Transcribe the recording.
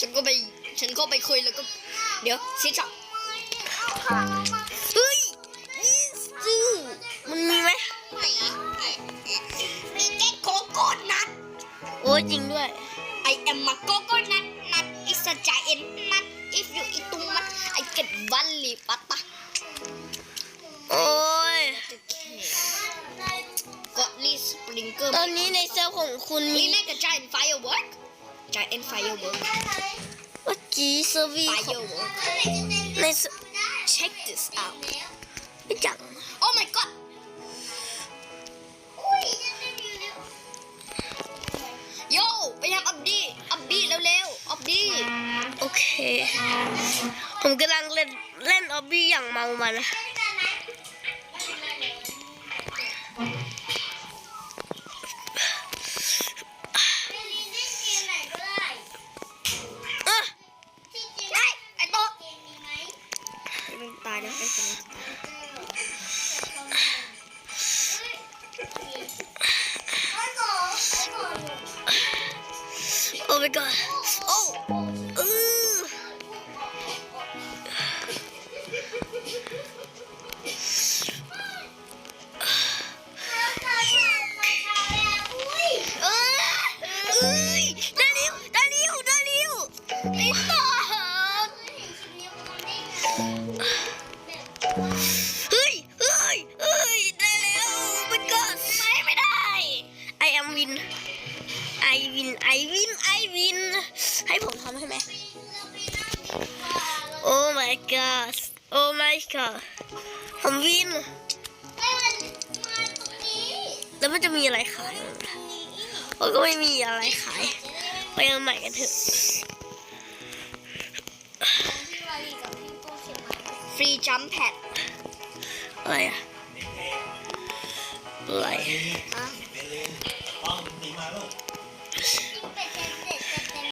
ฉันก็ไป ฉันก็ไปคุยแล้วก็ เดี๋ยวซิจับเฮ้ยนี่ซื้อมันมีไหมมีแค่โกโก้นัทโอ้ยจริงด้วย I am a coconut nut is a giant nut if you eat too much I get valley pata โอ้ย got sprinkle ตอนนี้ในเซลล์ของคุณมี we make a giant firework giant firework เมื่อกี้เซอร์วีของ firework ในเซ check this out ไม่จัง oh my god โยไปทำอับดีอับดีเร็วๆอับดีโอเค ผมกำลังเล่นเล่นออบบี้อย่างเมามันนะอะ นตายนะไอ้คนนี้โอ้ my god โอ้เออเอ้ยได้เร็วได้เร็วได้เร็วไอ้โต๊ะ เฮ้ยเฮ้ยเฮ้ยได้แล้ว oh my god ไม่ไม่ได้ I am win I win I win I win ให้ผมทำให้ไหม Oh my god Oh my god ผมวินแล้วมันจะมีอะไรขายบ้งโอ้ก็ไม่มีอะไรขาย ไปเอาใหม่กันเถอะ ฟรีจัมแพดอะไรอะอะไร